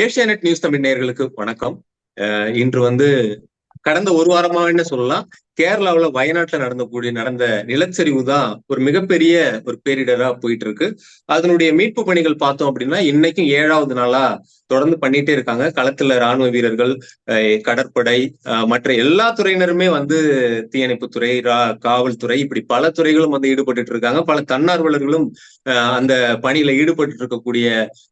Asianet news Tamil நேர்களுக்கு வணக்கம். அஹ் இன்று வந்து கடந்த ஒரு வாரமா என்ன சொல்லலாம்? கேரளாவுல வயநாட்டுல நடந்தக்கூடிய நடந்த நிலச்சரிவு தான் ஒரு மிகப்பெரிய ஒரு பேரிடரா போயிட்டு இருக்கு அதனுடைய மீட்பு பணிகள் பார்த்தோம் அப்படின்னா இன்னைக்கும் ஏழாவது நாளா தொடர்ந்து பண்ணிட்டே இருக்காங்க. களத்துல ராணுவ வீரர்கள் அஹ் கடற்படை மற்ற எல்லா துறையினருமே வந்து தீயணைப்புத்துறை ரா- காவல்துறை இப்படி பல துறைகளும் வந்து ஈடுபட்டு இருக்காங்க. பல தன்னார்வலர்களும் அந்த பணியில ஈடுபட்டு இருக்கக்கூடிய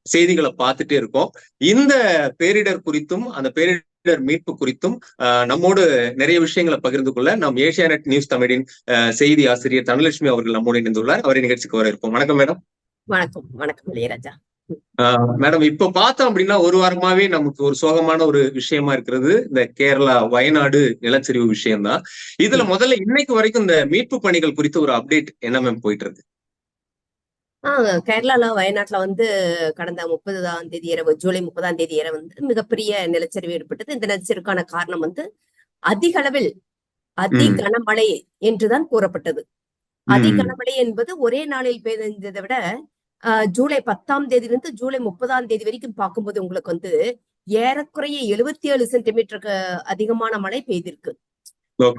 செய்திகளை பார்த்துட்டே இருக்கோம். இந்த பேரிடர் குறித்தும் அந்த பேரிடர் மீட்பு குறித்தும் நம்மோடு நிறைய விஷயங்களை பகிர்ந்து கொள்ள நாம் ஏஷியானெட் நியூஸ் தமிழின் செய்தி ஆசிரியர் தனலட்சுமி அவர்கள் நம்மோடு இணைந்துள்ளார். அவரை நிகழ்ச்சிக்கு வர இருப்போம். வணக்கம் மேடம். வணக்கம். வணக்கம் இளையராஜா. மேடம் இப்ப பார்த்தோம் அப்படின்னா ஒரு வாரமாவே நமக்கு ஒரு சோகமான ஒரு விஷயமா இருக்கிறது. இந்த கேரளா வயநாடு நிலச்சரிவு விஷயம்தான். இதுல முதல்ல இன்னைக்கு வரைக்கும் இந்த மீட்பு பணிகள் குறித்து ஒரு அப்டேட் என்ன மேம் போயிட்டு இருக்கு? ஆஹ் கேரளால வயநாட்டுல வந்து கடந்த முப்பதாம் தேதி இரவு ஜூலை முப்பதாம் தேதி இரவு வந்து மிகப்பெரிய நிலச்சரிவு ஏற்பட்டது இந்த நிலச்சரிவுக்கான காரணம் வந்து அதிக அளவில் அதி. கனமழை என்றுதான் கூறப்பட்டது அதி. கனமழை என்பது ஒரே நாளில் பெய்ததை விட ஆஹ் ஜூலை பத்தாம் தேதியிலிருந்து ஜூலை முப்பதாம் தேதி வரைக்கும் பார்க்கும்போது உங்களுக்கு வந்து ஏறக்குறைய எழுபத்தி ஏழு சென்டிமீட்டருக்கு அதிகமான மழை பெய்திருக்கு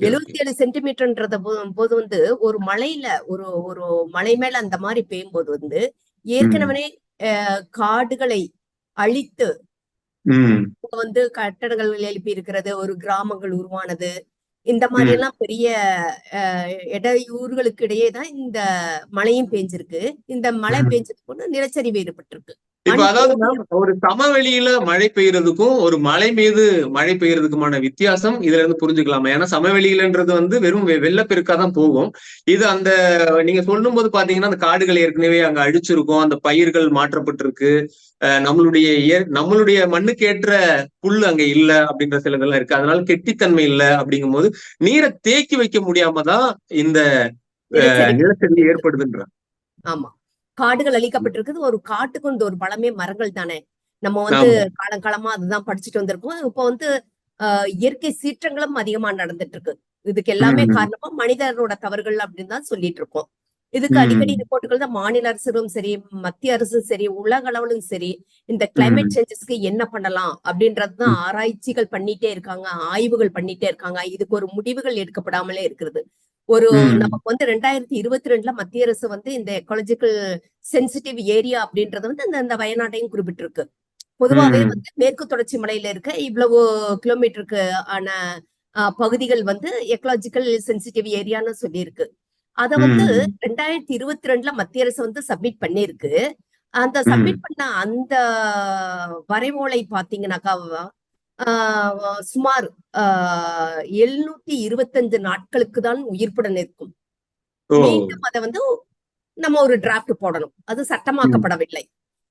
எழுபத்தி ஏழு சென்டிமீட்டர்ன்றத போது வந்து ஒரு மலையில ஒரு ஒரு மலை மேல அந்த மாதிரி பெய்யும்போது வந்து ஏற்கனவே காடுகளை அழித்து வந்து கட்டடங்கள் எழுப்பி இருக்கிறது ஒரு கிராமங்கள் உருவானது. இந்த மாதிரி. எல்லாம் பெரிய அஹ், இடையூறுகளுக்கு இடையே தான் இந்த மழையும் பெஞ்சிருக்கு. இந்த மழை. பெஞ்சது நிலச்சரிவு ஏற்பட்டிருக்கு. இப்ப அதாவது ஒரு சமவெளியில மழை பெய்யறதுக்கும் ஒரு மலை மீது மழை பெய்யறதுக்குமான வித்தியாசம் இதுல இருந்து புரிஞ்சுக்கலாமா. ஏன்னா சமவெளியிலன்றது வந்து வெறும் வெள்ளப்பெருக்கா தான் போகும். இது அந்த நீங்க சொல்லும் போது பாத்தீங்கன்னா அந்த காடுகள் ஏற்கனவே அங்க அழிச்சிருக்கும் அந்த பயிர்கள் மாற்றப்பட்டிருக்கு. நம்மளுடைய இய- நம்மளுடைய மண்ணுக்கு ஏற்ற புல் அங்க இல்ல அப்படின்ற சிலதெல்லாம் இருக்கு. அதனால கெட்டித்தன்மை இல்ல அப்படிங்கும்போது நீரை தேக்கி வைக்க முடியாம தான் இந்த அஹ், நிலச்சரிவு. நிலச்சரிவு ஏற்படுதுன்ற. ஆமா. காடுகள் அழிக்கப்பட்டிருக்குது. ஒரு காட்டுக்கு வந்து ஒரு பலமே மரங்கள் தானே. நம்ம வந்து காலங்காலமா அதுதான் படிச்சுட்டு வந்திருக்கோம். இப்போ வந்து ஆஹ் இயற்கை சீற்றங்களும் அதிகமா நடந்துட்டு இருக்கு இதுக்கு எல்லாமே. காரணமா மனிதரோட தவறுகள் அப்படின்னு தான் சொல்லிட்டு இருக்கோம். இதுக்கு. அடிக்கடி ரிப்போர்ட்டுகள் தான் மாநில அரசும் சரி மத்திய அரசும் சரி உலக அளவிலும் சரி இந்த கிளைமேட் சேஞ்சஸ்க்கு என்ன பண்ணலாம் அப்படின்றது தான் ஆராய்ச்சிகள் பண்ணிட்டே இருக்காங்க ஆய்வுகள் பண்ணிட்டே இருக்காங்க. இதுக்கு ஒரு முடிவுகள் எடுக்கப்படாமலே இருக்கிறது ஒரு. நமக்கு வந்து ரெண்டாயிரத்தி இருபத்தி ரெண்டுல மத்திய அரசு வந்து இந்த எக்காலஜிக்கல் சென்சிட்டிவ் ஏரியா அப்படின்றத வந்து இந்த இந்த வயநாட்டையும் குறிப்பிட்டிருக்கு பொதுவாகவே. வந்து மேற்கு தொடர்ச்சி மலையில இருக்க இவ்வளவு கிலோமீட்டருக்கு ஆன பகுதிகள் வந்து எக்கலாஜிக்கல் சென்சிட்டிவ் ஏரியான்னு சொல்லியிருக்கு அத வந்து. ரெண்டாயிரத்தி இருபத்தி ரெண்டுல மத்திய அரசு வந்து சப்மிட் பண்ணிருக்கு அந்த. சப்மிட் பண்ண அந்த வரைவோலை பாத்தீங்கன்னாக்கா சுமார் எழுநூத்தி இருபத்தஞ்சு நாட்களுக்கு தான் உயிர்ப்புடன் இருக்கும் மீண்டும் அதை வந்து நம்ம ஒரு டிராஃப்ட் போடணும். அது சட்டமாக்கப்படவில்லை.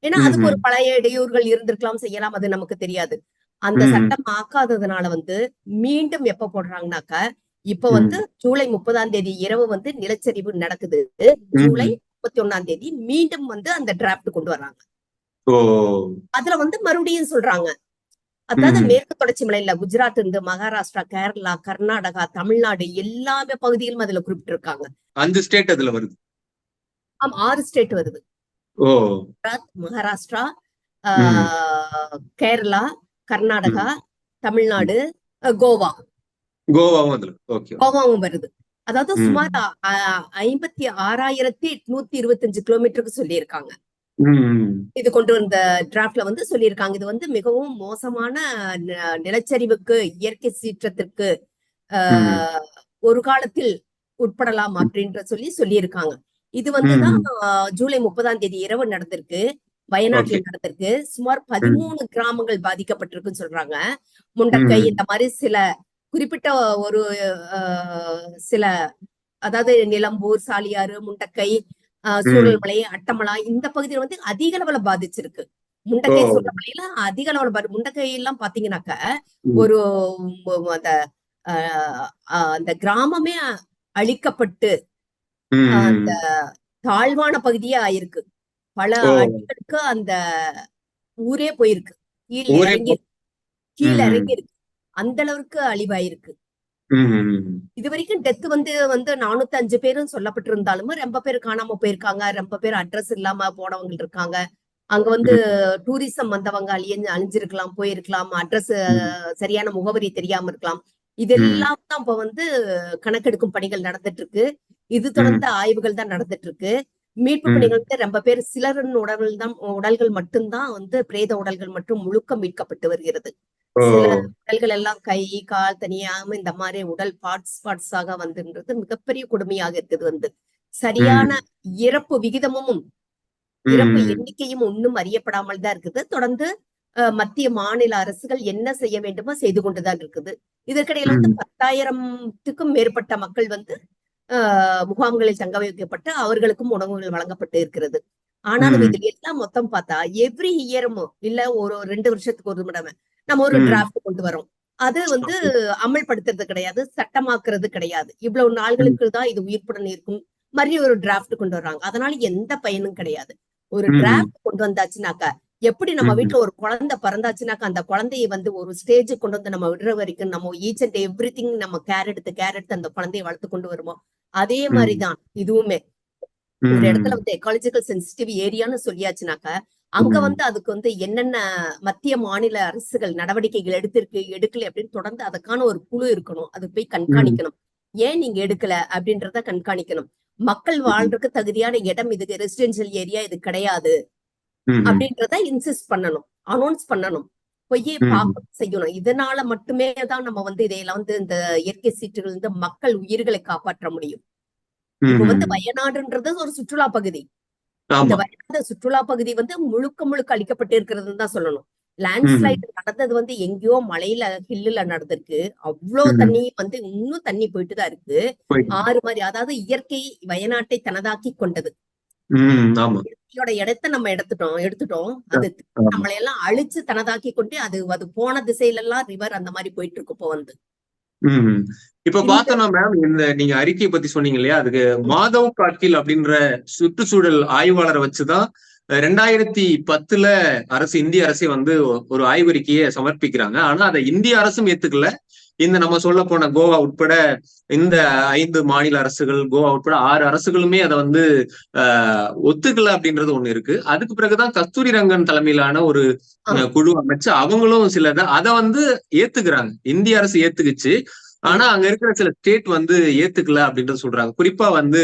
ஏன்னா அதுக்கு ஒரு. பழைய இடையூறுகள் இருந்திருக்கலாம் செய்யலாம் அது நமக்கு தெரியாது. அந்த. சட்டம் ஆக்காததுனால வந்து மீண்டும் எப்ப போடுறாங்கனாக்க இப்ப வந்து ஜூலை முப்பதாம் தேதி இரவு வந்து நிலச்சரிவு நடக்குது. ஜூலை. முப்பத்தி ஒண்ணாம் தேதி மீண்டும் வந்து அந்த டிராஃப்ட் கொண்டு வர்றாங்க. அதுல வந்து மறுபடியும் சொல்றாங்க. அதாவது. மேற்கு தொடர்ச்சி மலையில குஜராத் இருந்து மகாராஷ்டிரா கேரளா கர்நாடகா தமிழ்நாடு எல்லாமே பகுதிகளும் அதுல குறிப்பிட்டிருக்காங்க. அஞ்சு ஸ்டேட் அதுல வருது? ஆமா ஆறு ஸ்டேட் வருது. குஜராத் மகாராஷ்டிரா கேரளா கர்நாடகா தமிழ்நாடு கோவா. கோவாவும் அதுல கோவாவும் வருது. அதாவது. சுமார் ஐம்பத்தி ஆறாயிரத்தி எட்நூத்தி இருபத்தஞ்சு கிலோமீட்டருக்கு சொல்லியிருக்காங்க. இது கொண்டு வந்த டிராஃப்ட்ல வந்து சொல்லியிருக்காங்க. இது வந்து மிகவும் மோசமான நிலச்சரிவுக்கு இயற்கை சீற்றத்திற்கு ஒரு காலத்தில் உட்படலாம் அப்படின்ற சொல்லி சொல்லியிருக்காங்க. இது வந்துதான் ஜூலை முப்பதாம் தேதி இரவு நடந்திருக்கு. வயநாட்டுல. நடந்திருக்கு. சுமார் பதிமூணு கிராமங்கள் பாதிக்கப்பட்டிருக்குன்னு சொல்றாங்க. முண்டக்கை. இந்த மாதிரி சில குறிப்பிட்ட ஒரு சில அதாவது நிலம்பூர் சாலியாறு முண்டக்கை ஆஹ், சூரல்மலை அட்டமலா இந்த பகுதியில வந்து அதிக அளவுல பாதிச்சிருக்கு முண்டக்கை ஓ. சூரல்மலையில அதிக அளவுல பாதி முண்டக்கை எல்லாம் பாத்தீங்கன்னாக்க. ஒரு அந்த அந்த கிராமமே அழிக்கப்பட்டு. அந்த தாழ்வான பகுதியே ஆயிருக்கு பல ஓ. அடிகளுக்கு அந்த ஊரே போயிருக்கு கீழ் இறங்கி கீழ. இறங்கி இருக்கு அந்த அளவுக்கு அழிவாயிருக்கு. இது வரைக்கும் டெத் வந்து வந்து நானூத்தி அஞ்சு பேரும் சொல்லப்பட்டிருந்தாலும் ரொம்ப பேர் காணாம போயிருக்காங்க. ரொம்ப பேர் அட்ரஸ் இல்லாம போனவங்க இருக்காங்க. அங்க வந்து டூரிசம் வந்தவங்க அழிய அழிஞ்சிருக்கலாம் போயிருக்கலாம். அட்ரஸ் சரியான முகவரி தெரியாம இருக்கலாம். இதெல்லாம் தான் இப்ப வந்து கணக்கெடுக்கும் பணிகள் நடந்துட்டு இருக்கு இது தொடர்ந்த ஆய்வுகள் தான் நடந்துட்டு இருக்கு மீட்பு. பணிகள் வந்து ரொம்ப பேர் சிலரின் உடல்கள் தான் உடல்கள் மட்டும்தான் வந்து பிரேத உடல்கள் மற்றும் முழுக்க மீட்கப்பட்டு வருகிறது. சில உடல்கள் எல்லாம் கை கால் தனியாம இந்த மாதிரி உடல் பார்ட்ஸ் பார்ட்ஸாக வந்துன்றது மிகப்பெரிய கொடுமையாக இருக்குது வந்து. சரியான இறப்பு விகிதமும் இறப்பு. எண்ணிக்கையும் ஒன்றும் அறியப்படாமல் தான் இருக்குது. தொடர்ந்து மத்திய மாநில அரசுகள் என்ன செய்ய வேண்டுமோ செய்து கொண்டுதான் இருக்குது. இதற்கிடையில வந்து. பத்தாயிரத்துக்கும் மேற்பட்ட மக்கள் வந்து முகாம்களில் தங்க வைக்கப்பட்டு அவர்களுக்கும் உணவுகள் வழங்கப்பட்டு இருக்கிறது. ஆனாலும். இதில் எல்லாம் மொத்தம் பார்த்தா எவ்ரி இயரும் இல்ல ஒரு ரெண்டு வருஷத்துக்கு ஒரு தடவை நம்ம ஒரு. டிராஃப்ட் கொண்டு வரோம் அது வந்து அமல்படுத்துறது கிடையாது சட்டமாக்குறது கிடையாது இவ்வளவு நாள்களுக்கு தான் இது உயிர்ப்புடன் இருக்கும் மறுபடி ஒரு டிராஃப்ட் கொண்டு வர்றாங்க அதனால எந்த பயனும் கிடையாது ஒரு. டிராஃப்ட் கொண்டு வந்தாச்சுனாக்கா எப்படி நம்ம. வீட்டுல ஒரு குழந்தை பிறந்தாச்சுனாக்கா அந்த குழந்தையை வந்து ஒரு ஸ்டேஜ் கொண்டு வந்து நம்ம விடுற வரைக்கும் நம்ம ஈச் அண்ட் எவ்ரி திங் நம்ம கேர் எடுத்து கேர் எடுத்து அந்த குழந்தையை வளர்த்து கொண்டு வருவோம் அதே. மாதிரிதான் இதுவுமே ஒரு. இடத்துல வந்து எக்காலஜிக்கல் சென்சிட்டிவ் ஏரியான்னு சொல்லியாச்சுனாக்கா அங்க. வந்து அதுக்கு வந்து என்னென்ன மத்திய மாநில அரசுகள் நடவடிக்கைகள் எடுத்திருக்கு எடுக்கல அப்படின்னு தொடர்ந்து அதுக்கான ஒரு குழு இருக்கணும். அது போய் கண்காணிக்கணும். ஏன் நீங்க எடுக்கல அப்படின்றத கண்காணிக்கணும். மக்கள் வாழ்றதுக்கு தகுதியான இடம் இதுக்கு ரெசிடென்சியல் ஏரியா இது கிடையாது. அப்படின்றத இன்சிஸ்ட் பண்ணணும். அனௌன்ஸ் பண்ணணும். போய் ம். பார்க்க செய்யணும். இதனால மட்டுமே தான் நம்ம வந்து இதையெல்லாம் வந்து இந்த இயற்கை சீற்றுகள் வந்து மக்கள் உயிர்களை காப்பாற்ற முடியும். இப்ப வந்து. வயநாடுன்றது ஒரு சுற்றுலா பகுதி. இந்த வயநாடு சுற்றுலா பகுதி வந்து முழுக்க முழுக்க அழிக்கப்பட்டு இருக்கிறதுன்னு தான் சொல்லணும். லேண்ட்ஸ்லைட் நடந்தது வந்து எங்கேயோ மலையில ஹில்லுல நடந்திருக்கு. அவ்வளோ ம். தண்ணி வந்து இன்னும் தண்ணி போயிட்டு தான் இருக்கு. ஆறு மாதிரி அதாவது இயற்கை வயநாட்டை தனதாக்கி கொண்டது. இயற்கையோட இடத்தை நம்ம எடுத்துட்டோம் எடுத்துட்டோம். அது. நம்மளை எல்லாம் அழிச்சு தனதாக்கி கொண்டு அது அது போன திசையில எல்லாம் ரிவர் அந்த மாதிரி போயிட்டு இருக்கு இப்போ வந்து. இப்ப இந்த- பார்த்தோம்னா மேம் இந்த நீங்க அறிக்கையை பத்தி சொன்னீங்க இல்லையா அதுக்கு மாதவ் காட்கில் அப்படின்ற சுற்றுச்சூழல் ஆய்வாளரை வச்சுதான் ரெண்டாயிரத்தி பத்துல அரசு இந்திய அரசே வந்து ஒரு ஆய்வறிக்கையை சமர்ப்பிக்கிறாங்க. ஆனா அதை இந்திய அரசும் ஏத்துக்கல. இந்த நம்ம சொல்ல போன கோவா உட்பட இந்த ஐந்து மாநில அரசுகள் கோவா உட்பட ஆறு அரசுகளுமே அதை வந்து ஒத்துக்கல அப்படின்றது ஒண்ணு இருக்கு. அதுக்கு பிறகுதான் கஸ்தூரி ரங்கன் தலைமையிலான ஒரு. குழு அமைச்சு அவங்களும் சிலத அதை வந்து ஏத்துக்கிறாங்க. இந்திய அரசு ஏத்துக்குச்சு. ஆனா அங்க இருக்கிற சில ஸ்டேட் வந்து ஏத்துக்கல அப்படின்றது சொல்றாங்க. குறிப்பா வந்து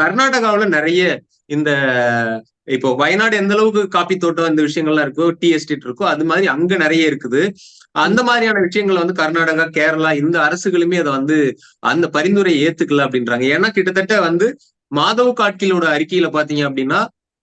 கர்நாடகாவுல நிறைய இந்த இப்போ வயநாடு எந்த அளவுக்கு காப்பி தோட்டம் இந்த விஷயங்கள்லாம் இருக்கோ டீ எஸ்டேட் இருக்கோ அது மாதிரி அங்க நிறைய இருக்குது. அந்த மாதிரியான விஷயங்கள் வந்து கர்நாடகா கேரளா இந்த அரசுகளுமே அதை வந்து அந்த பரிந்துரை ஏத்துக்கல அப்படின்றாங்க. ஏன்னா கிட்டத்தட்ட வந்து மாதவ் காட்கிலோட அறிக்கையில பாத்தீங்க அப்படின்னா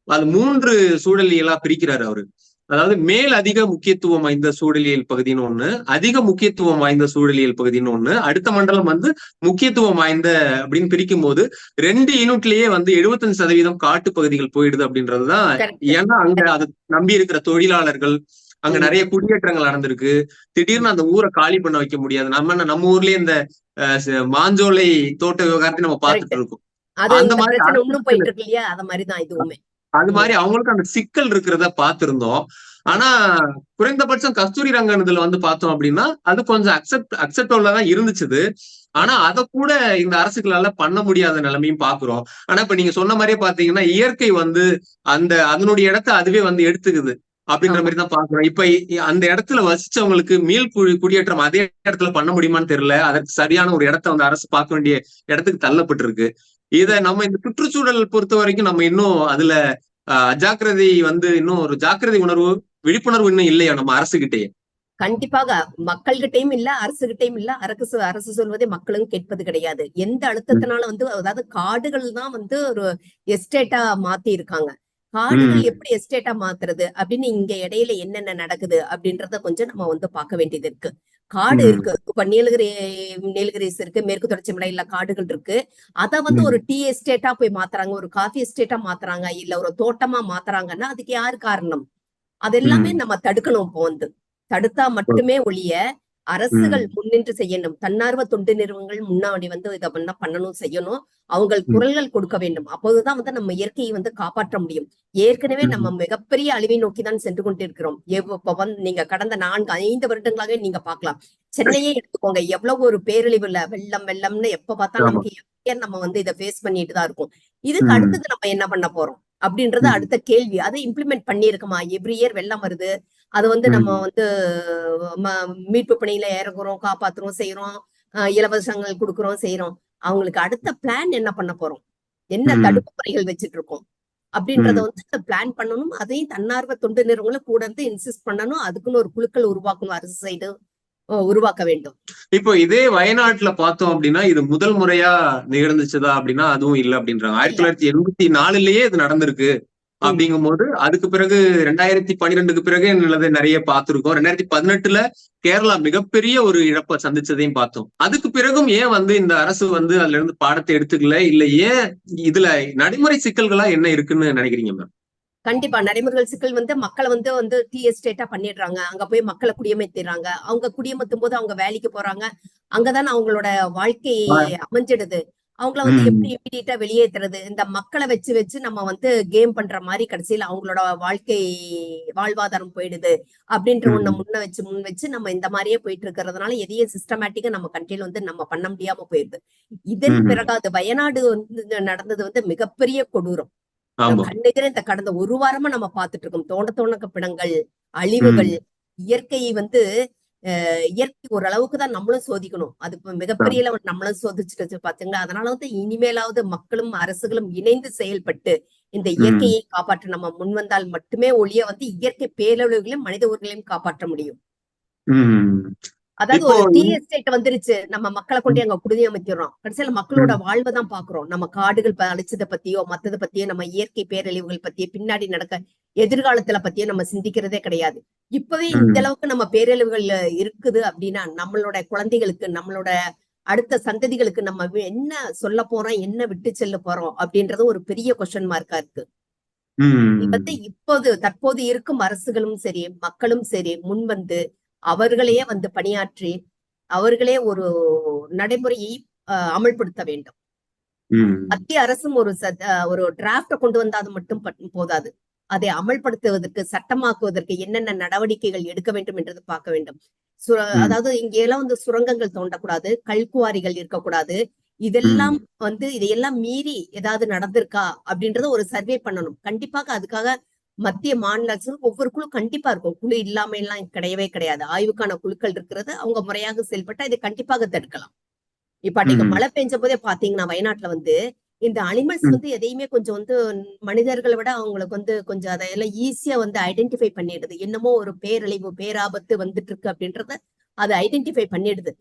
அது மூன்று சூழலியலா பிரிக்கிறாரு அவரு. அதாவது மேல் அதிக முக்கியத்துவம் வாய்ந்த சூழலியல் பகுதின்னு ஒண்ணு அதிக முக்கியத்துவம் வாய்ந்த சூழலியல் பகுதின்னு ஒண்ணு. அடுத்த மண்டலம் வந்து முக்கியத்துவம் வாய்ந்த அப்படின்னு பிரிக்கும் போது ரெண்டு யூனிட்லயே வந்து 75% சதவீதம் காட்டு பகுதிகள் போயிடுது அப்படின்றதுதான். ஏன்னா அங்க அதை நம்பி இருக்கிற தொழிலாளர்கள் அங்க. நிறைய குடியேற்றங்கள் நடந்திருக்கு. திடீர்னு அந்த ஊரை காலி பண்ண வைக்க முடியாது. நம்ம நம்ம ஊர்லயே இந்த மாஞ்சோலை தோட்ட விவகாரத்தை நம்ம பார்த்துட்டு Correct. இருக்கோம் அந்த மாதிரி போயிட்டு இருக்கு இல்லையா? அத மாதிரிதான் இதுவுமே. அது மாதிரி அவங்களுக்கு அந்த சிக்கல் இருக்கிறத பார்த்திருந்தோம். ஆனா குறைந்தபட்சம் கஸ்தூரி ரங்கன் இதுல வந்து பார்த்தோம் அப்படின்னா அது கொஞ்சம் அக்செப்ட் அக்செப்டபிளா தான் இருந்துச்சுது. ஆனா அதை கூட இந்த அரசுகளால பண்ண முடியாத நிலைமையும் பாக்குறோம் ஆனா இப்ப நீங்க சொன்ன மாதிரியே பாத்தீங்கன்னா இயற்கை வந்து அந்த அதனுடைய இடத்த அதுவே வந்து எடுத்துக்குது அப்படின்ற. மாதிரி தான் பாக்குறோம் இப்ப அந்த இடத்துல வசிச்சவங்களுக்கு மீள் குடி குடியேற்றம் அதே இடத்துல பண்ண முடியுமான்னு தெரியல. அதற்கு சரியான ஒரு இடத்த வந்து அரசு பார்க்க வேண்டிய இடத்துக்கு தள்ளப்பட்டிருக்கு. இத நம்ம இந்த சுற்றுச்சூழல் பொறுத்த வரைக்கும் நம்ம இன்னும் அதுல அஜாக்கிரதை வந்து இன்னும் ஒரு ஜாக்கிரதை உணர்வு விழிப்புணர்வு இன்னும் இல்லையா நம்ம அரசுகிட்டயே? கண்டிப்பாக. மக்கள்கிட்டயும் இல்ல அரசுகிட்டயும் இல்ல. அரசு அரசு சொல்வதை மக்களும் கேட்பது கிடையாது. எந்த அழுத்தத்தினால வந்து அதாவது காடுகள் தான் வந்து ஒரு எஸ்டேட்டா மாத்தி இருக்காங்க காடுகள். எப்படி எஸ்டேட்டா மாத்துறது? அப்படின்னு இங்க இடையில என்னென்ன நடக்குது? அப்படின்றத கொஞ்சம் நம்ம வந்து பார்க்க வேண்டியது இருக்கு. காடு. இருக்கு. இப்ப நீலகிரி நீலகிரிஸ் இருக்கு. மேற்கு தொடர்ச்சி மலையில காடுகள் இருக்கு. அத வந்து. ஒரு டீ எஸ்டேட்டா போய் மாத்துறாங்க. ஒரு காஃபி எஸ்டேட்டா மாத்துறாங்க. இல்ல ஒரு தோட்டமா மாத்துறாங்கன்னா அதுக்கு யாரு காரணம்? அதெல்லாமே நம்ம தடுக்கணும் இப்போ வந்து. தடுத்தா மட்டுமே ஒழிய அரசுகள் முன்னின்று செய்யணும். தன்னார்வ தொண்டு நிறுவனங்கள் முன்னாடி வந்து இதை பண்ண பண்ணணும் செய்யணும். அவங்க ம். குரல்கள் கொடுக்க வேண்டும். அப்போதுதான் வந்து நம்ம இயற்கையை வந்து காப்பாற்ற முடியும். ஏற்கனவே. நம்ம மிகப்பெரிய அழிவை நோக்கி தான் சென்று கொண்டிருக்கிறோம். எவ்வ- இப்ப வந்து நீங்க கடந்த நான்கு ஐந்து வருடங்களாகவே நீங்க பார்க்கலாம். சென்னையே எடுத்துக்கோங்க. எவ்வளவு ஒரு பேரழிவுல வெள்ளம் வெள்ளம்னு எப்ப பார்த்தாலும் ஆமா. நமக்கு நம்ம வந்து இதை ஃபேஸ் பண்ணிட்டு தான் இருக்கோம். இதுக்கு. அடுத்தது நம்ம என்ன பண்ண போறோம்? அப்படின்றது. அடுத்த கேள்வி. அதை இம்ப்ளிமெண்ட் பண்ணியிருக்குமா? எவ்ரி இயர் வெள்ளம் வருது. அது வந்து நம்ம. வந்து மீட்பு பணியில இறங்குறோம் காப்பாத்துறோம் செய்யறோம் இலவசங்கள் கொடுக்குறோம் செய்யறோம் அவங்களுக்கு அடுத்த பிளான் என்ன பண்ண போறோம்? என்ன. தடுப்பு முறைகள் வச்சிட்டு அப்படின்றத ம். வந்து பிளான் பண்ணணும். அதையும் தன்னார்வ தொண்டு நிறுவனங்களும் கூட இருந்து இன்சிஸ்ட் பண்ணணும். அதுக்குன்னு ஒரு குழுக்கள் உருவாக்கணும் அரசு சைடு உருவாக்க வேண்டும். இப்போ இதே வயநாட்டுல பார்த்தோம் அப்படின்னா இது முதல் முறையா நிகழ்ந்துச்சுதா அப்படின்னா அதுவும் இல்ல அப்படின்றாங்க. ஆயிரத்தி தொள்ளாயிரத்தி எண்பத்தி நாலுலயே இது நடந்திருக்கு அப்படிங்கும் போது அதுக்கு பிறகு ரெண்டாயிரத்தி பன்னிரெண்டுக்கு பிறகு நல்லது நிறைய பார்த்திருக்கோம். ரெண்டாயிரத்தி பதினெட்டுல கேரளா மிகப்பெரிய ஒரு இழப்பை சந்திச்சதையும் பார்த்தோம். அதுக்கு பிறகும் ஏன் வந்து இந்த அரசு வந்து அதுல இருந்து பாடத்தை எடுத்துக்கல? இல்ல ஏன் இதுல நடைமுறை சிக்கல்களா என்ன இருக்குன்னு நினைக்கிறீங்க மேம்? கண்டிப்பா. நடைமுறைகள் சிக்கல் வந்து மக்களை வந்து வந்து டி எஸ்டேட்டா பண்ணிடுறாங்க. அங்க போய் மக்களை குடியமர்த்திடுறாங்க அவங்க குடியமர்த்தும் போது அவங்க வேலைக்கு போறாங்க. அங்கதானே அவங்களோட வாழ்க்கை அமைஞ்சிடுது. அவங்கள வந்து. எப்படி இமீடியட்டா வெளியேத்துறது? இந்த மக்களை வச்சு வச்சு நம்ம வந்து கேம் பண்ற மாதிரி கடைசியில அவங்களோட வாழ்க்கை வாழ்வாதாரம் போயிடுது அப்படின்ற ஒண்ண. முன்ன வச்சு முன் வச்சு நம்ம இந்த மாதிரியே போயிட்டு இருக்கிறதுனால எதையும் சிஸ்டமேட்டிக்கா நம்ம கண்ட்ரில வந்து நம்ம பண்ண முடியாம போயிடுது இதன். பிறகு அது வயநாடு வந்து நடந்தது வந்து மிகப்பெரிய கொடூரம். கண்ணெதிர இந்த கடந்த ஒரு வாரமா நம்ம பார்த்துட்டு இருக்கோம். தோண்ட தோண்ட பிணங்கள் அழிவுகள் இயற்கையை வந்து இயற்கை ஓரளவுக்கு தான் நம்மளும் சோதிக்கணும். அது இப்ப மிகப்பெரிய level நம்மளும் சோதிச்சுட்டு பாத்தீங்களா? அதனால வந்து இனிமேலாவது மக்களும் அரசுகளும் இணைந்து செயல்பட்டு இந்த இயற்கையை காப்பாற்ற நம்ம முன் வந்தால் மட்டுமே ஒழிய வந்து இயற்கை பேரழிவுகளையும் மனித உயிர்களையும் காப்பாற்ற முடியும். அதாவது ஒரு டி எஸ்டேட் வந்துருச்சு. நம்ம மக்களை கொண்டு அங்க குடியமர்த்திடுறோம் கடைசியில மக்களோட வாழ்வை தான் பாக்குறோம் நம்ம காடுகள் அழிச்சதை பத்தியோ மத்தத பத்தியோ நம்ம இயற்கை பேரழிவுகள் பத்தியோ பின்னாடி நடக்க எதிர்காலத்துல பத்தியோ நம்ம சிந்திக்கிறதே கிடையாது. இப்பவே இந்த. அளவுக்கு நம்ம பேரழிவுகள் இருக்குது அப்படின்னா நம்மளோட குழந்தைகளுக்கு நம்மளோட அடுத்த சந்ததிகளுக்கு நம்ம என்ன சொல்ல போறோம் என்ன விட்டு செல்ல போறோம் அப்படின்றது ஒரு பெரிய கொஸ்டின் மார்க்கா இருக்கு. வந்து இப்போது தற்போது இருக்கும் அரசுகளும் சரி மக்களும் சரி முன் வந்து அவர்களையே வந்து பணியாற்றி அவர்களே ஒரு நடைமுறையை அமல்படுத்த வேண்டும். மத்திய அரசும் ஒரு ஒரு டிராப்ட கொண்டு வந்தா அது மட்டும் போதாது. அதை அமல்படுத்துவதற்கு சட்டமாக்குவதற்கு என்னென்ன நடவடிக்கைகள் எடுக்க வேண்டும் என்றது பார்க்க வேண்டும். அதாவது இங்க எல்லாம் வந்து சுரங்கங்கள் தோண்டக்கூடாது கல்குவாரிகள் இருக்கக்கூடாது. இதெல்லாம் வந்து இதையெல்லாம் மீறி ஏதாவது நடந்திருக்கா அப்படின்றத ஒரு சர்வே பண்ணணும். கண்டிப்பாக அதுக்காக மத்திய மாநில ஒவ்வொரு குழு கண்டிப்பா இருக்கும் குழு இல்லாம எல்லாம் கிடையவே கிடையாது ஆய்வுக்கான குழுக்கள் இருக்கிறது அவங்க முறையாக செயல்பட்டா இதை கண்டிப்பாக தடுக்கலாம் இப்ப ம். மழை பெஞ்ச போதே பாத்தீங்கன்னா வயநாட்டுல வந்து இந்த அனிமல்ஸ். வந்து எதையுமே கொஞ்சம் வந்து மனிதர்களை விட அவங்களுக்கு வந்து கொஞ்சம் அதையெல்லாம் ஈஸியா வந்து ஐடென்டிஃபை பண்ணிடுது என்னமோ ஒரு பேரழிவு பேராபத்து வந்துட்டு இருக்கு அப்படின்றத அது ஐடென்டிஃபை பண்ணிடுது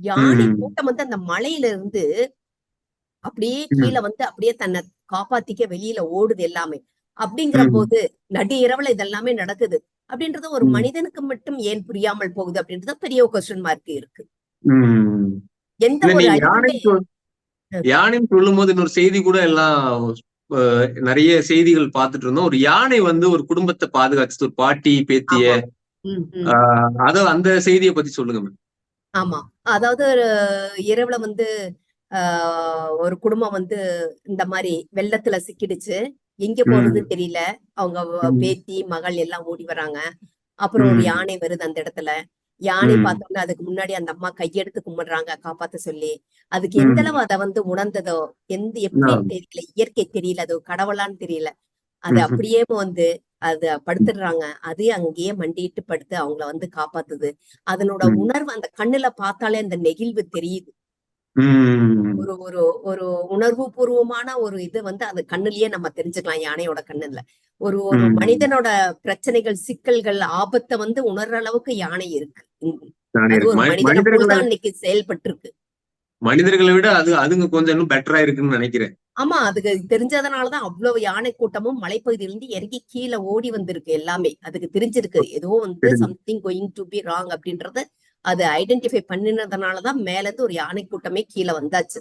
யானை. கூட்டம் வந்து அந்த மலையில இருந்து அப்படியே. கீழே வந்து அப்படியே தன்னை காப்பாத்திக்க வெளியில ஓடுது எல்லாமே அப்படிங்கிற. போது நடு இரவுல இதெல்லாமே நடக்குது. அப்படின்றது ஒரு. மனிதனுக்கு மட்டும் ஏன் புரியாமல் போகுது அப்படின்றது பெரிய கொஸ்டின் மார்க் இருக்கு. எந்த ஒரு யானைன்னு சொல்லும் போது இன்னொரு செய்தி கூட எல்லாம் நிறைய செய்திகள் பார்த்துட்டு இருந்தோம். ஒரு யானை வந்து ஒரு குடும்பத்தை பாதுகாச்சு ஒரு பாட்டி பேத்திய அத அந்த செய்தியை பத்தி சொல்லுங்க மேம். ஆமா. அதாவது இரவுல வந்து ஆஹ் ஒரு குடும்பம் வந்து இந்த மாதிரி வெள்ளத்துல சிக்கிடுச்சு. எங்க ம். போறதுன்னு தெரியல அவங்க. பேத்தி மகள் எல்லாம் ஓடி வராங்க அப்புறம் ஒரு. யானை வருது அந்த இடத்துல யானை ம். பார்த்தோன்னே அதுக்கு முன்னாடி அந்த அம்மா கையெடுத்து கும்பிடுறாங்க காப்பாத்த சொல்லி அதுக்கு எந்த. அளவு அதை வந்து உணர்ந்ததோ எந்த எப்படின்னு தெரியல இயற்கை தெரியல அது கடவுளான்னு தெரியல அது. அப்படியே வந்து அத படுத்துடுறாங்க அது அங்கேயே மண்டிட்டு படுத்து அவங்கள வந்து காப்பாத்துது அதனோட. உணர்வு அந்த கண்ணுல பார்த்தாலே அந்த நெகிழ்வு தெரியுது ஒரு ஒரு ஒரு உணர்வு பூர்வமான ஒரு இது வந்து அந்த கண்ணுலயே நம்ம தெரிஞ்சுக்கலாம் யானையோட கண்ணுல. ஒரு ஒரு. மனிதனோட பிரச்சனைகள் சிக்கல்கள் ஆபத்தை வந்து உணர்ற அளவுக்கு யானை இருக்கு. இன்னைக்கு செயல்பட்டு இருக்கு. மனிதர்களை விட அது அதுங்க கொஞ்சம் இன்னும் பெட்டரா இருக்குன்னு நினைக்கிறேன். ஆமா அதுக்கு தெரிஞ்சதுனாலதான் அவ்வளவு யானை கூட்டமும் மலைப்பகுதியிலிருந்து இறங்கி கீழே ஓடி வந்திருக்கு எல்லாமே. அதுக்கு தெரிஞ்சிருக்கு. ஏதோ வந்து. Something going to be wrong அப்படின்றத அது ஐடென்டிஃபை பண்ணினதுனாலதான் மேல இருந்து ஒரு யானை கூட்டமே கீழே வந்தாச்சு.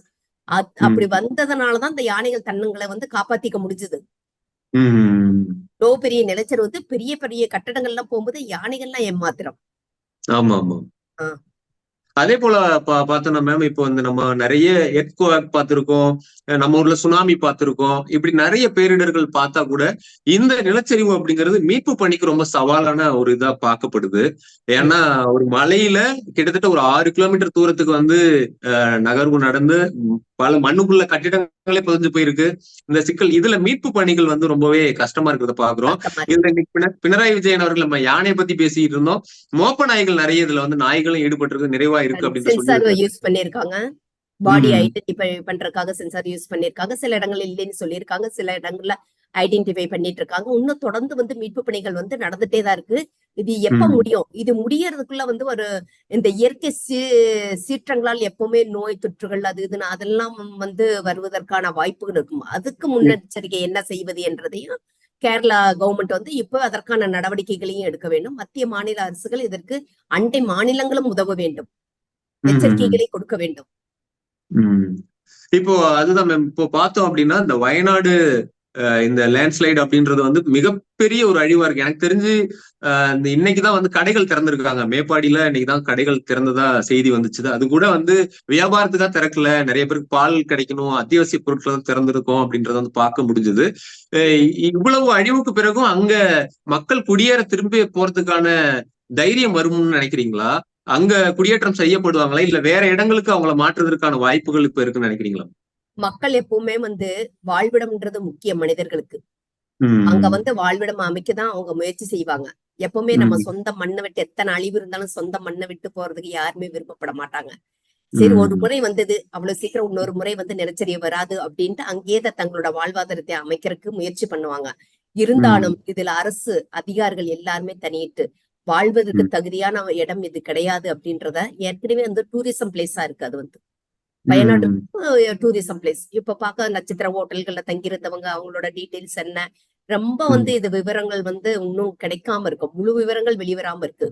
அப்படி வந்ததுனாலதான் இந்த யானைகள் தன்னுங்களை வந்து காப்பாத்திக்க முடிஞ்சது. உம் இவ்வளோ பெரிய நிலச்சரிவு வந்து பெரிய பெரிய கட்டடங்கள்லாம் போகும்போது யானைகள்லாம் ஏமாத்திரம். ஆமா ஆமா. அதே போல பா பார்த்தோம்னா மேம் இப்போ வந்து நம்ம நிறைய எர்த்குவாக் பார்த்திருக்கோம். நம்ம ஊர்ல சுனாமி பார்த்துருக்கோம். இப்படி நிறைய பேரிடர்கள் பார்த்தா கூட இந்த நிலச்சரிவு அப்படிங்கிறது மீட்பு பணிக்கு ரொம்ப சவாலான ஒரு இதா பார்க்கப்படுது. ஏன்னா ஒரு மலையில கிட்டத்தட்ட ஒரு ஆறு கிலோமீட்டர் தூரத்துக்கு வந்து நகர்வு நடந்து பல மண்ணுக்குள்ள கட்டிடங்கள் மரங்களே புதஞ்சு போயிருக்கு. இந்த சிக்கல் இதுல மீட்பு பணிகள் வந்து ரொம்பவே கஷ்டமா இருக்கிறத பாக்குறோம். இதுல பினராயி விஜயன் அவர்கள் நம்ம யானையை பத்தி பேசிட்டு இருந்தோம். மோப்ப நாய்கள் நிறைய இதுல வந்து நாய்களும் ஈடுபட்டு நிறைவா இருக்கு அப்படின்னு யூஸ் பண்ணிருக்காங்க பாடி. ஐடென்டிஃபை பண்றதுக்காக சென்சார் யூஸ் பண்ணிருக்காங்க சில இடங்கள்ல இல்லைன்னு சொல்லியிருக்காங்க. சில இடங்கள்ல ஐடென்டிஃபை பண்ணிட்டு இருக்காங்க இன்னும் தொடர்ந்து வந்து மீட்பு பணிகள் வந்து நடந்துட்டே தான் இருக்கு. இது எப்ப. முடியும்? இது முடியறதுக்குள்ள வந்து ஒரு இந்த இயற்கை சீ சீற்றங்களால் எப்பவுமே நோய் தொற்றுகள் அது இதுன்னு அதெல்லாம் வந்து வருவதற்கான வாய்ப்புகள் இருக்கும். அதுக்கு முன்னெச்சரிக்கை என்ன செய்வது என்றதையும் கேரளா கவர்மெண்ட் வந்து இப்போ அதற்கான நடவடிக்கைகளையும் எடுக்க வேண்டும். மத்திய மாநில அரசுகள் இதற்கு அண்டை மாநிலங்களும் உதவ வேண்டும். எச்சரிக்கைகளை கொடுக்க வேண்டும். இப்போ அதுதான் மேம் இப்போ பார்த்தோம் அப்படின்னா இந்த வயநாடு இந்த லேண்ட்ஸ்லைடு அப்படின்றது வந்து மிகப்பெரிய ஒரு அழிவா இருக்கு. எனக்கு தெரிஞ்சு அஹ், இந்த இன்னைக்குதான் வந்து கடைகள் திறந்திருக்காங்க. மேப்பாடியில இன்னைக்குதான் கடைகள் திறந்ததா செய்தி வந்துச்சு அது கூட வந்து வியாபாரத்துக்கா திறக்கல. நிறைய பேருக்கு பால் கிடைக்கணும் அத்தியாவசிய பொருட்கள் தான் திறந்திருக்கும் அப்படின்றத வந்து பார்க்க முடிஞ்சது. இவ்வளவு அழிவுக்கு பிறகும் அங்க மக்கள் குடியேற திரும்பி போறதுக்கான தைரியம் வரும்னு நினைக்கிறீங்களா? அங்க குடியேற்றம் செய்யப்படுவாங்களா? இல்ல வேற இடங்களுக்கு அவங்கள மாற்றுவதற்கான வாய்ப்புகள் இப்ப இருக்குன்னு நினைக்கிறீங்களா? மக்கள் எப்பவுமே வந்து வாழ்விடம்ன்றது முக்கியம் மனிதர்களுக்கு. அங்க வந்து வாழ்விடம் அமைக்கதான் அவங்க முயற்சி செய்வாங்க எப்பவுமே நம்ம. சொந்த மண்ணை விட்டு எத்தனை அழிவு இருந்தாலும் சொந்த மண்ணை விட்டு போறதுக்கு யாருமே விருப்பப்பட மாட்டாங்க சரி. ஒரு முறை வந்தது அவ்வளவு சீக்கிரம் இன்னொரு முறை வந்து நிலச்சரிய வராது அப்படின்ட்டு அங்கேயே தங்களோட வாழ்வாதாரத்தை அமைக்கிறதுக்கு முயற்சி பண்ணுவாங்க இருந்தாலும் இதுல அரசு அதிகாரிகள் எல்லாருமே தனியிட்டு வாழ்வதற்கு. தகுதியான இடம் இது கிடையாது அப்படின்றத ஏற்கனவே வந்து டூரிசம் பிளேஸா இருக்கு அது வந்து வயநாடு. டூரிசம் பிளேஸ் இப்ப பார்க்க நட்சத்திர ஹோட்டல்கள்ல தங்கியிருந்தவங்க அவங்களோட டீடைல்ஸ் என்ன? ரொம்ப வந்து இது விவரங்கள் வந்து இன்னும் கிடைக்காம இருக்கு. முழு விவரங்கள் வெளிவராம இருக்கு.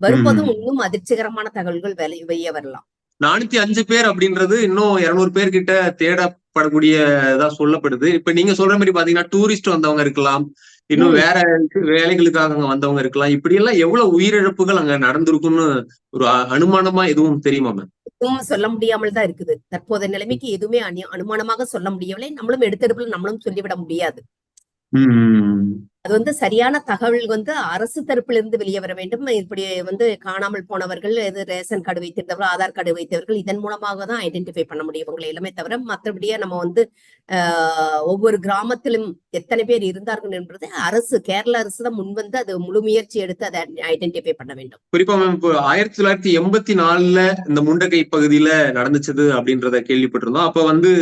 வரும்போதும் இன்னும் அதிர்ச்சிகரமான தகவல்கள் வெளி வெளியே வரலாம். நானூத்தி அஞ்சு பேர் அப்படின்றது இன்னும் இருநூறு பேர் கிட்ட தேடப்படக்கூடிய இதா சொல்லப்படுது. இப்ப நீங்க சொல்ற மாதிரி பாத்தீங்கன்னா டூரிஸ்ட் வந்தவங்க இருக்கலாம். இன்னும். வேற வேலைகளுக்காக அங்க வந்தவங்க இருக்கலாம். இப்படி எல்லாம் எவ்வளவு உயிரிழப்புகள் அங்க நடந்திருக்கும்னு ஒரு அனுமானமா எதுவும் தெரியுமா மேம் எதுவும் சொல்ல முடியாமல் தான் இருக்குது. தற்போதைய நிலைமைக்கு எதுவுமே அனு- அனுமானமாக சொல்ல முடியவில்லை. நம்மளும் எடுத்தெடுப்பில் நம்மளும் சொல்லிவிட முடியாது. அது வந்து சரியான தகவல் வந்து அரசு தரப்பிலிருந்து வெளியே வர வேண்டும். இப்படி வந்து காணாமல் போனவர்கள் இது ரேஷன் கார்டு வைத்திருந்தவர்கள் ஆதார் கார்டு வைத்தவர்கள் இதன் மூலமாக தான் ஐடென்டிஃபை பண்ண முடியும் இவங்களை எல்லாமே தவிர. மற்றபடியே நம்ம வந்து ஒவ்வொரு கிராமத்திலும் எத்தனை பேர் இருந்தார்கள் என்பது அரசு கேரள அரசு தான் முன்வந்து அது முழு முயற்சி எடுத்து அதை ஐடென்டிஃபை பண்ண வேண்டும். குறிப்பா மேம் இப்போ ஆயிரத்தி தொள்ளாயிரத்தி எண்பத்தி நாலுல இந்த முண்டகை பகுதியில நடந்துச்சது அப்படின்றத கேள்விப்பட்டிருந்தோம். அப்ப வந்து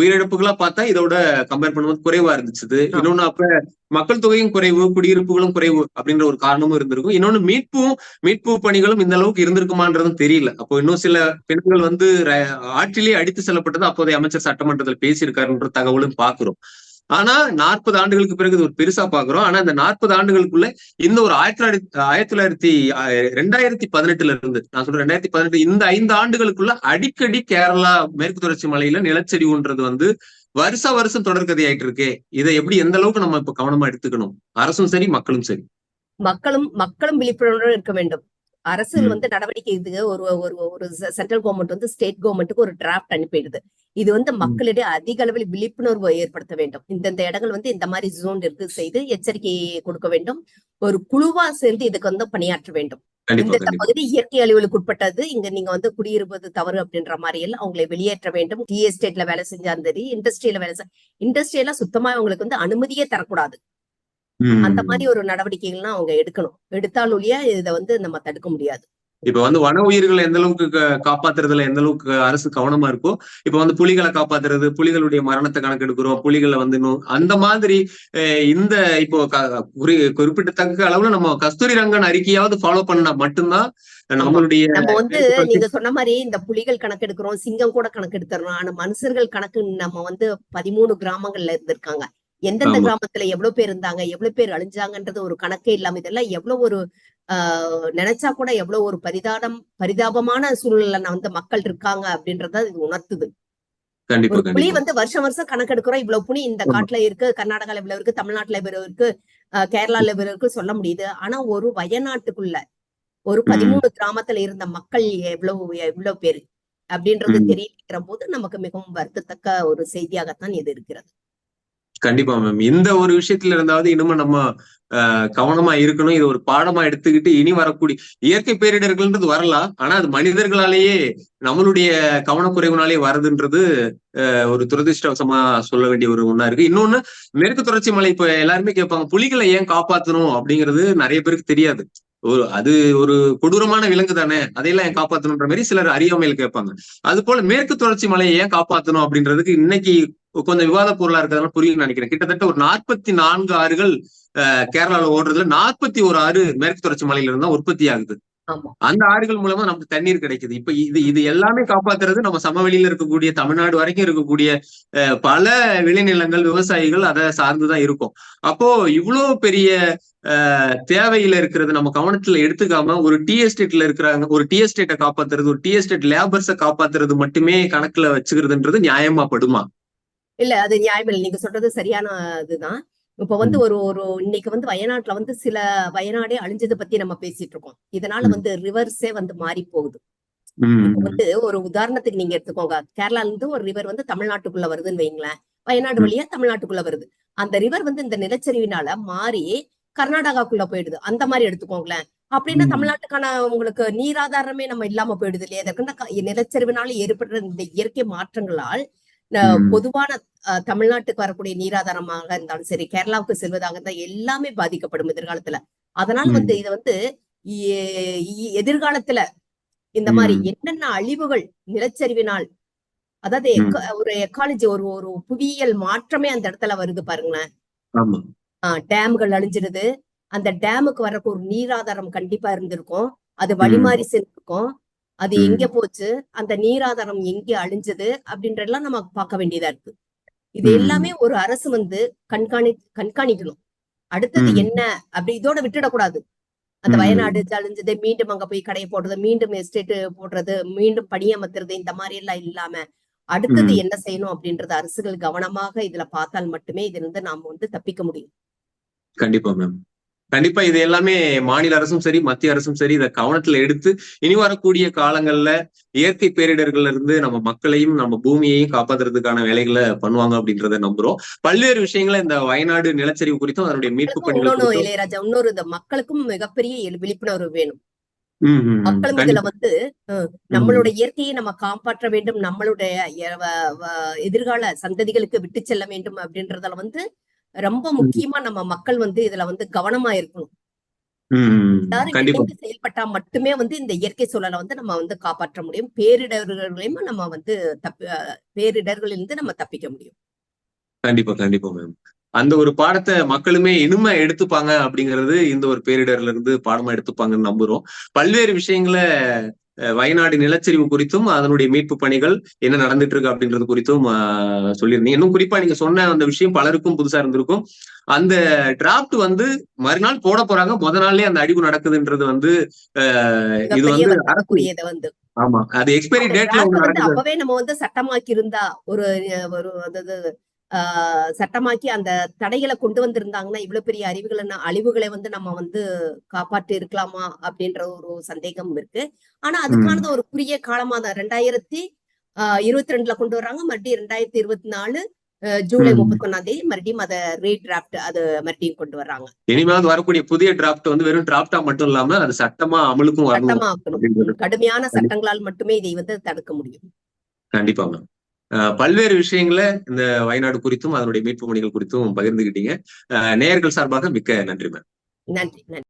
உயிரிழப்புகளா பார்த்தா இதோட கம்பேர் பண்ணும்போது குறைவா இருந்துச்சு இன்னொன்னு அப்ப மக்கள் தொகையும் குறைவு குடியிருப்புகளும் குறைவு அப்படின்ற ஒரு காரணமும் இருந்திருக்கும். இன்னொன்னு மீட்பும் மீட்பு பணிகளும் இந்த அளவுக்கு இருந்திருக்குமான்றதும் தெரியல. அப்போ இன்னும் சில பெண்கள் வந்து ஆற்றிலேயே அடித்து செல்லப்பட்டது அப்போதைய அமைச்சர் சட்டமன்றத்தில் பேசியிருக்காருன்ற தகவலும் பாக்குறோம் ஆனா நாற்பது ஆண்டுகளுக்கு பிறகு இது ஒரு பெருசா பாக்குறோம் ஆனா இந்த நாற்பது ஆண்டுகளுக்குள்ள இந்த ஒரு ஆயிரத்தி தொள்ளாயிரத்தி ஆயிரத்தி தொள்ளாயிரத்தி ரெண்டாயிரத்தி பதினெட்டுல இருந்து நான் சொல்றேன் ரெண்டாயிரத்தி பதினெட்டு இந்த ஐந்து ஆண்டுகளுக்குள்ள அடிக்கடி கேரளா மேற்கு தொடர்ச்சி மலையில நிலச்சரிவுன்றது வந்து வருஷ வருஷம் தொடர்கதையாயிட்டு இருக்கே. இதை எப்படி எந்த அளவுக்கு நம்ம இப்ப கவனமா எடுத்துக்கணும்? அரசும் சரி மக்களும் சரி. மக்களும் மக்களும் விழிப்புணர்வு இருக்க வேண்டும். அரசு. வந்து நடவடிக்கை இது ஒரு ஒரு ஒரு சென்ட்ரல் கவர்மெண்ட் வந்து ஸ்டேட் கவர்மெண்ட்டுக்கு ஒரு டிராஃப்ட் அனுப்பிடுது. இது வந்து மக்களிடையே அதிக அளவில் விழிப்புணர்வு ஏற்படுத்த வேண்டும். இந்தந்த இடங்கள் வந்து இந்த மாதிரி ஜோன் இருக்கு செய்து எச்சரிக்கை கொடுக்க வேண்டும். ஒரு குழுவா சேர்ந்து இதுக்கு வந்து பணியாற்ற வேண்டும். இந்த பகுதி இயற்கை அழிவுகளுக்கு உட்பட்டது. இங்க நீங்க வந்து குடியிருப்பது தவறு அப்படின்ற மாதிரி எல்லாம் அவங்களை வெளியேற்ற வேண்டும். டி எஸ்டேட்ல வேலை செஞ்சா சரி இண்டஸ்ட்ரியில வேலை செஞ்ச இண்டஸ்ட்ரியெல்லாம் சுத்தமா அவங்களுக்கு வந்து அனுமதியே தரக்கூடாது. அந்த. மாதிரி ஒரு நடவடிக்கைகள்லாம் அவங்க எடுக்கணும். எடுத்தால் ஒழிய இதை வந்து நம்ம தடுக்க முடியாது. இப்ப வந்து வன உயிர்களை எந்த அளவுக்கு காப்பாத்துறதுல எந்த அளவுக்கு அரசு கவனமா இருக்கோ இப்ப வந்து புலிகளை காப்பாத்துறது புலிகளுடைய மரணத்தை கணக்கெடுக்கிறோம் புலிகளை வந்து அந்த மாதிரி இந்த இப்போ க- குறி குறிப்பிடத்தக்க அளவுல நம்ம கஸ்தூரி ரங்கன் அறிக்கையாவது ஃபாலோ பண்ணா மட்டும்தான் நம்மளுடைய நம்ம வந்து நீங்க சொன்ன மாதிரி இந்த புலிகள் கணக்கெடுக்கிறோம் சிங்கம் கூட கணக்கெடுத்துறோம் ஆனா மனுஷர்கள் கணக்கு நம்ம வந்து பதிமூணு கிராமங்கள்ல இருந்திருக்காங்க. எந்தெந்த. கிராமத்துல எவ்வளவு பேர் இருந்தாங்க எவ்வளவு பேர் அழிஞ்சாங்கன்றது ஒரு கணக்கே இல்லாம இதெல்லாம் எவ்வளவு ஒரு ஆஹ் நினைச்சா கூட எவ்வளவு ஒரு பரிதாபம் பரிதாபமான சூழ்நிலை வந்து மக்கள் இருக்காங்க அப்படின்றத இது உணர்த்துது ஒரு புலி வந்து வருஷம் வருஷம் கணக்கெடுக்கிறோம் இவ்வளவு புலி இந்த. காட்டுல இருக்கு கர்நாடகால இவ்வளவு இருக்கு தமிழ்நாட்டுல இவ்வளவு இருக்கு கேரளால இவ்வளவு இருக்கு சொல்ல முடியுது ஆனா ஒரு வயநாட்டுக்குள்ள ஒரு. பதிமூணு கிராமத்துல இருந்த மக்கள் எவ்வளவு எவ்வளவு பேரு அப்படின்றது. தெரிவிக்கிற போது நமக்கு மிகவும் வருத்தத்தக்க ஒரு செய்தியாகத்தான் இது இருக்கிறது கண்டிப்பா மேம் இந்த ஒரு விஷயத்துல இருந்தாவது இன்னமும் நம்ம கவனமா இருக்கணும். இது ஒரு பாடமா எடுத்துக்கிட்டு இனி வரக்கூடிய இயற்கை பேரிடர்கள்ன்றது வரலாம். ஆனா அது மனிதர்களாலேயே நம்மளுடைய கவனக்குறைவுனாலே வருதுன்றது ஆஹ், ஒரு துரதிருஷ்டவசமா சொல்ல வேண்டிய ஒரு ஒண்ணா இருக்கு. இன்னொன்னு மேற்கு தொடர்ச்சி மலை இப்ப எல்லாருமே கேட்பாங்க புலிகளை ஏன் காப்பாத்தணும்? அப்படிங்கிறது நிறைய பேருக்கு தெரியாது. ஒரு அது ஒரு கொடூரமான விலங்கு தானே. அதையெல்லாம் ஏன் காப்பாத்தணுன்ற மாதிரி சிலர் அறியாமையில் கேட்பாங்க. அது போல மேற்கு தொடர்ச்சி மலையை ஏன் காப்பாத்தணும் அப்படின்றதுக்கு இன்னைக்கு கொஞ்சம் விவாத பொருளா இருக்கிறதுனால புரியும்னு நினைக்கிறேன். கிட்டத்தட்ட ஒரு நாற்பத்தி நான்கு ஆறுகள் கேரளால ஓடுறதுல நாற்பத்தி ஒரு ஆறு மேற்கு தொடர்ச்சி மலையில இருந்தா உற்பத்தி ஆகுது. ஆமா. அந்த ஆறுகள் மூலமா நமக்கு தண்ணீர் கிடைக்குது. இப்ப இது இது எல்லாமே காப்பாத்துறது நம்ம சமவெளியில இருக்கக்கூடிய தமிழ்நாடு வரைக்கும் இருக்கக்கூடிய அஹ், பல விளைநிலங்கள் விவசாயிகள் அதை சார்ந்துதான் இருக்கும். அப்போ இவ்வளவு பெரிய அஹ், தேவையில இருக்கிறது நம்ம கவனத்துல எடுத்துக்காம ஒரு டி எஸ்டேட்ல இருக்கிறாங்க ஒரு டி எஸ்டேட்டை காப்பாத்துறது ஒரு டி எஸ்டேட் லேபர்ஸை காப்பாத்துறது மட்டுமே கணக்குல வச்சுக்கிறதுன்றது நியாயமா படுமா? இல்ல அது நியாயம் இல்லை நீங்க சொல்றது சரியான இதுதான். இப்ப வந்து ஒரு ஒரு இன்னைக்கு வந்து வயநாட்டுல வந்து சில வயநாடே அழிஞ்சதை பத்தி நம்ம பேசிட்டு இருக்கோம். இதனால. வந்து ரிவர்ஸே வந்து மாறி போகுது. வந்து ஒரு உதாரணத்துக்கு நீங்க எடுத்துக்கோங்க. கேரளால இருந்து ஒரு ரிவர் வந்து தமிழ்நாட்டுக்குள்ள வருதுன்னு வைங்களேன். வயநாடு. வழியா தமிழ்நாட்டுக்குள்ள வருது. அந்த ரிவர் வந்து இந்த நிலச்சரிவினால மாறி கர்நாடகாக்குள்ள போயிடுது. அந்த மாதிரி எடுத்துக்கோங்களேன். அப்படின்னா. தமிழ்நாட்டுக்கான உங்களுக்கு நீராதாரமே நம்ம இல்லாம போயிடுது இல்லையா? நிலச்சரிவினால ஏற்படுற இந்த இயற்கை மாற்றங்களால். பொதுவான தமிழ்நாட்டுக்கு வரக்கூடிய நீராதாரமாக இருந்தாலும் சரி கேரளாவுக்கு செல்வதாக இருந்தால் எல்லாமே பாதிக்கப்படும் எதிர்காலத்துல. அதனால. வந்து இது வந்து எதிர்காலத்துல இந்த மாதிரி. என்னென்ன அழிவுகள் நிலச்சரிவினால் அதாவது ஒரு எக்காலஜி ஒரு ஒரு புவியியல் மாற்றமே அந்த இடத்துல வருது பாருங்களேன். டேம்கள் அழிஞ்சிடுது அந்த டேமுக்கு வரக்கு ஒரு நீராதாரம் கண்டிப்பா இருந்திருக்கும். அது வழிமாறி சென்றிருக்கும். அது. எங்க போச்சு அந்த நீராதாரம் எங்க அழிஞ்சது அப்படின்றதெல்லாம் நம்ம பார்க்க வேண்டியதா இருக்கு இது. எல்லாமே ஒரு அரசு வந்து கண்காணி கண்காணிக்கணும் அடுத்தது. என்ன அப்படி இதோட விட்டுடக்கூடாது அந்த. வயநாடு அழிஞ்சது மீண்டும் அங்க போய் கடையை போடுறது மீண்டும் எஸ்டேட் போடுறது மீண்டும் பணியமர்த்துறது இந்த மாதிரி எல்லாம் இல்லாம அடுத்தது. என்ன செய்யணும் அப்படின்றது அரசுகள் கவனமாக இதுல பார்த்தால் மட்டுமே இதுல இருந்து நாம வந்து தப்பிக்க முடியும் கண்டிப்பா மேம் கண்டிப்பா இது எல்லாமே மாநில அரசும் சரி மத்திய அரசும் சரி இதை கவனத்துல எடுத்து இனி வரக்கூடிய காலங்கள்ல இயற்கை பேரிடர்கள்ல இருந்து நம்ம மக்களையும் நம்ம பூமியையும் காப்பாத்துறதுக்கான வேலைகளை பண்ணுவாங்க அப்படின்றத நம்புறோம். பல்வேறு விஷயங்களை இந்த வயநாடு நிலச்சரிவு குறித்தும் அதனுடைய மீட்பு பணிகள் இளையராஜா இன்னொரு இந்த மக்களுக்கும் மிகப்பெரிய விழிப்புணர்வு வேணும். மக்களும் இதுல வந்து நம்மளோட இயற்கையை நம்ம காப்பாற்ற வேண்டும் நம்மளுடைய எதிர்கால சந்ததிகளுக்கு விட்டு செல்ல வேண்டும் அப்படின்றதுல வந்து ரொம்ப முக்கியமா நம்ம மக்கள் வந்து இதுல வந்து கவனமா இருக்கணும். எல்லாரும் செயல்பட்டா மட்டுமே வந்து இந்த இயற்கை சூழலை வந்து நம்ம வந்து காப்பாற்ற முடியும். பேரிடர்களையும் நம்ம வந்து தப்பி அஹ், பேரிடர்களிலிருந்து நம்ம தப்பிக்க முடியும். கண்டிப்பா கண்டிப்பா மேம் அந்த ஒரு பாடத்தை மக்களுமே இனிமே எடுத்துப்பாங்க அப்படிங்கிறது இந்த ஒரு பேரிடர்ல இருந்து பாடமா எடுத்துப்பாங்கன்னு நம்புறோம். பல்வேறு விஷயங்களை வயநாடு நிலச்சரிவு குறித்தும் அதனுடைய மீட்பு பணிகள் என்ன நடந்துட்டு இருக்கு அப்படின்றது குறித்தும் சொல்லியிருந்தீங்க. இன்னும் குறிப்பா நீங்க சொன்ன அந்த விஷயம் பலருக்கும் புதுசா இருந்திருக்கும். அந்த டிராப்ட் வந்து மறுநாள் போட போறாங்க. முத நாள்லயே அந்த அடிவு நடக்குதுன்றது வந்து இது வந்து ஆமா. அது எக்ஸ்பைரி அந்த டேட்ல அப்பவே நம்ம வந்து சட்டமாக்கி இருந்தா ஒரு ஒரு அதாவது ஆஹ் சட்டமாக்கி அந்த தடைகளை கொண்டு வந்திருந்தாங்கன்னா இவ்வளவு பெரிய அறிவுகளை அழிவுகளை வந்து நம்ம வந்து காப்பாற்றி இருக்கலாமா அப்படின்ற ஒரு சந்தேகம் இருக்கு. ஆனா அதுக்கானது ஒரு குறுகிய காலமா தான். ரெண்டாயிரத்தி ஆஹ் இருபத்தி ரெண்டுல கொண்டு வர்றாங்க. மறுபடியும் ரெண்டாயிரத்தி இருபத்தி நாலு ஜூலை. முப்பத்தி ஒன்னாம் தேதி மறுபடியும் அதை ரீடிராப்ட் அது மறுபடியும் கொண்டு வர்றாங்க. இனிமேல் வரக்கூடிய புதிய டிராப்ட் வந்து வெறும் டிராப்டா மட்டும் இல்லாம அது சட்டமா அமலுக்கும் சட்டமா கடுமையான சட்டங்களால் மட்டுமே இதை வந்து தடுக்க முடியும். கண்டிப்பா மேம். பல்வேறு விஷயங்களை இந்த வயநாடு குறித்தும் அதனுடைய மீட்பு பணிகள் குறித்தும் பகிர்ந்துகிட்டீங்க. அஹ் நேயர்கள் சார்பாக மிக்க நன்றி மேம். நன்றி நன்றி.